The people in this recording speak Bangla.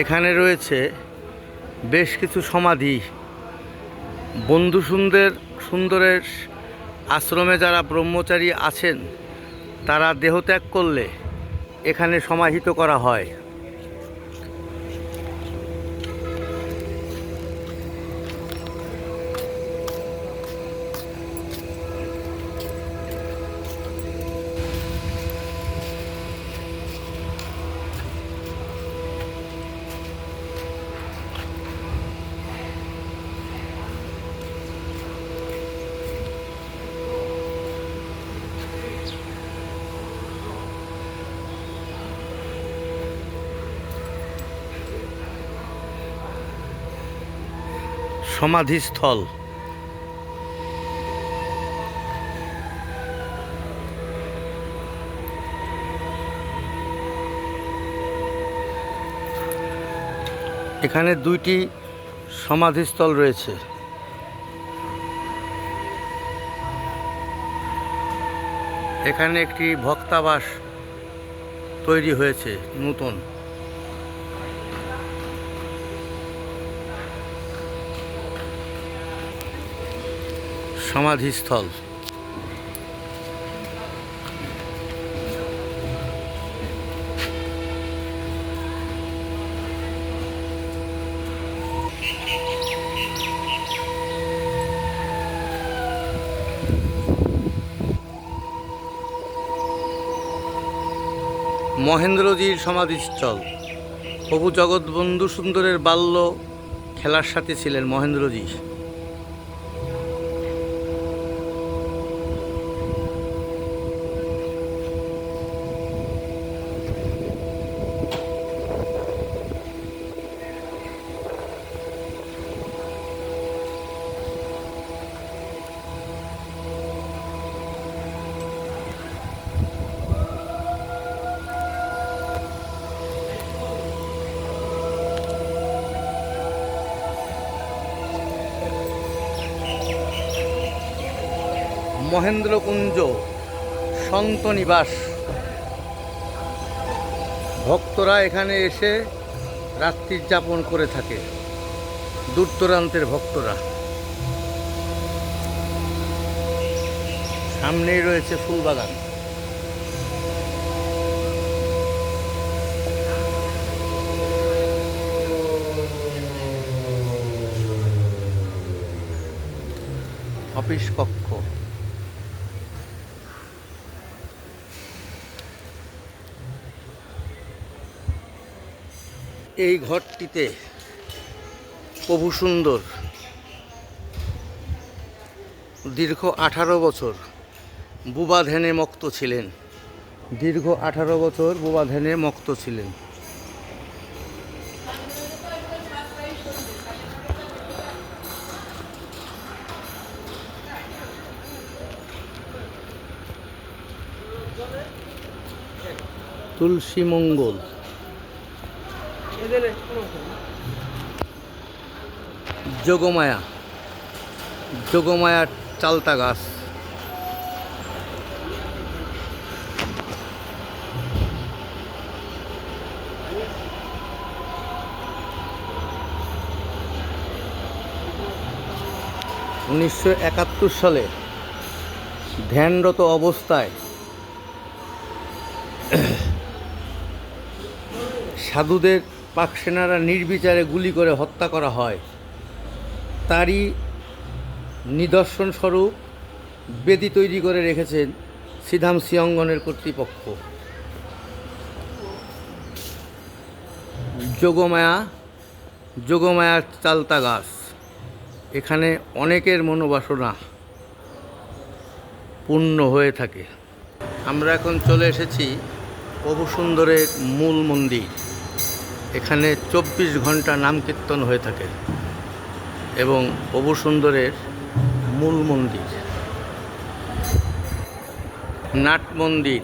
এখানে রয়েছে বেশ কিছু সমাধি। বন্ধু সুন্দর, সুন্দরের আশ্রমে যারা ব্রহ্মচারী আছেন, তারা দেহত্যাগ করলে এখানে সমাহিত করা হয়। সমাধিস্থল। এখানে দুইটি সমাধিস্থল রয়েছে। এখানে একটি ভক্তাবাস তৈরি হয়েছে নতুন। সমাধিস্থল। মহেন্দ্রজির সমাধিস্থল। প্রভু জগৎবন্ধু সুন্দরের বাল্য খেলার সাথে ছিলেন মহেন্দ্রজি। মহেন্দ্রকুঞ্জ, সন্ত নিবাস। ভক্তরা এখানে এসে রাত্রি যাপন করে থাকে দূর দূরান্তের ভক্তরা। সামনেই রয়েছে ফুলবাগান। অফিস কক্ষ। এই ঘরটিতে প্রভু সুন্দর দীর্ঘ আঠারো বছর বুবা ধ্যানে মক্ত ছিলেন। দীর্ঘ আঠারো বছর বুবা ধ্যানে মক্ত ছিলেন। তুলসী মঙ্গল। যোগমায়া যোগমায়ার চালতা গাছ। উনিশশো একাত্তর সালে ধ্যানরত অবস্থায় সাধুদের পাক সেনারা নির্বিচারে গুলি করে হত্যা করা হয়। তারই নিদর্শন স্বরূপ বেদি তৈরি করে রেখেছেন সিধাম সিয়ঙ্গনের কর্তৃপক্ষ। যোগমায়া, যোগমায়ার চালতা গাছ। এখানে অনেকের মনোবাসনা পূর্ণ হয়ে থাকে। আমরা এখন চলে এসেছি প্রভু সুন্দরের মূল মন্দির। এখানে চব্বিশ ঘণ্টা নাম কীর্তন হয়ে থাকে এবং প্রভু সুন্দরের মূল মন্দির নাট মন্দির।